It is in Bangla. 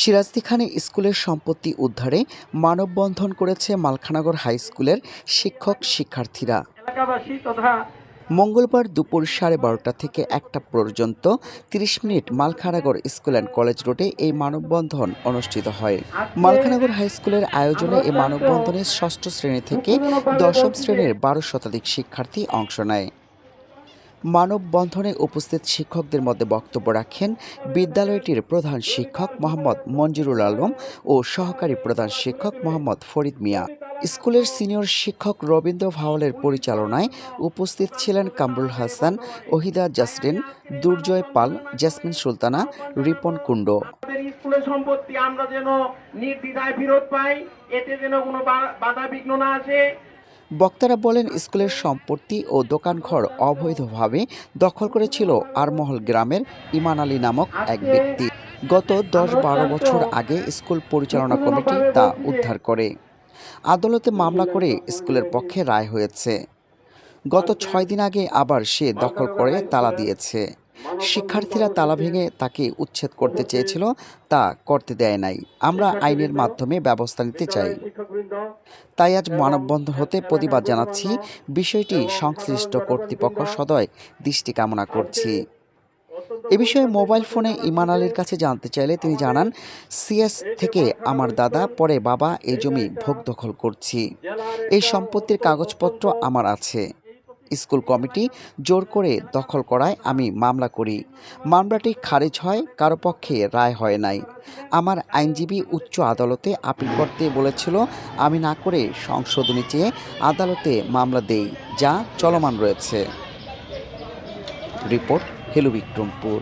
সিরাজদিখানে স্কুলের সম্পত্তি উদ্ধারে মানববন্ধন করেছে মালখানগর হাই স্কুলের শিক্ষক শিক্ষার্থীরা। মঙ্গলবার দুপুর সাড়ে বারোটা থেকে একটা পর্যন্ত তিরিশ minute Malkhanagar school and college রোডে এই মানববন্ধন অনুষ্ঠিত হয়। মালখানাগর হাই স্কুলের আয়োজনে এই মানববন্ধনে ষষ্ঠ শ্রেণি থেকে দশম শ্রেণির বারো শতাধিক শিক্ষার্থী অংশ নেয়। মানববন্ধনে উপস্থিত শিক্ষকদের মধ্যে বক্তব্য রাখেন বিদ্যালয়টির প্রধান শিক্ষক মোহাম্মদ মঞ্জুরুল আলম ও সহকারী প্রধান শিক্ষক মোহাম্মদ ফরিদ মিয়া। স্কুলের সিনিয়র শিক্ষক রবীন্দ্র ভাওয়ালের পরিচালনায় উপস্থিত ছিলেন কামরুল হাসান, ওহিদা জাসরিন, দুর্জয় পাল, জেসমিন সুলতানা, রিপন কুণ্ডু। স্কুলের সম্পত্তি আমরা যেন পাই, এতে যেন কোনো বাধা বিঘ্ন না বক্তারা বলেন, স্কুলের সম্পত্তি ও দোকানঘর অবৈধভাবে দখল করেছিল আরমহল গ্রামের ইমান আলী নামক এক ব্যক্তি। গত দশ বারো বছর আগে স্কুল পরিচালনা কমিটি তা উদ্ধার করে। আদালতে মামলা করে স্কুলের পক্ষে রায় হয়েছে। গত ছয় দিন আগে আবার সে দখল করে তালা দিয়েছে। শিক্ষার্থীরা তালা ভেঙে তাকে উচ্ছেদ করতে চেয়েছিল, তা করতে দেয় নাই। আমরা আইনের মাধ্যমে ব্যবস্থা নিতে চাই। তাই আজ মানববন্ধন হতে প্রতিবাদ জানাচ্ছি। বিষয়টি সংশ্লিষ্ট কর্তৃপক্ষ সদয় দৃষ্টি কামনা করছি। এ বিষয়ে মোবাইল ফোনে ইমান আলীর কাছে জানতে চাইলে তিনি জানান, সিএস থেকে আমার দাদা, পরে বাবা এই জমি ভোগ দখল করছি। এই সম্পত্তির কাগজপত্র আমার আছে। স্কুল কমিটি জোর করে দখল করায় আমি মামলা করি। মামলাটি খারিজ হয়, কারও পক্ষে রায় হয় নাই। আমার আইনজীবী উচ্চ আদালতে আপিল করতে বলেছিল, আমি না করে সংশোধনী চেয়ে আদালতে মামলা দেই, যা চলমান রয়েছে। Report hello Bikrampur.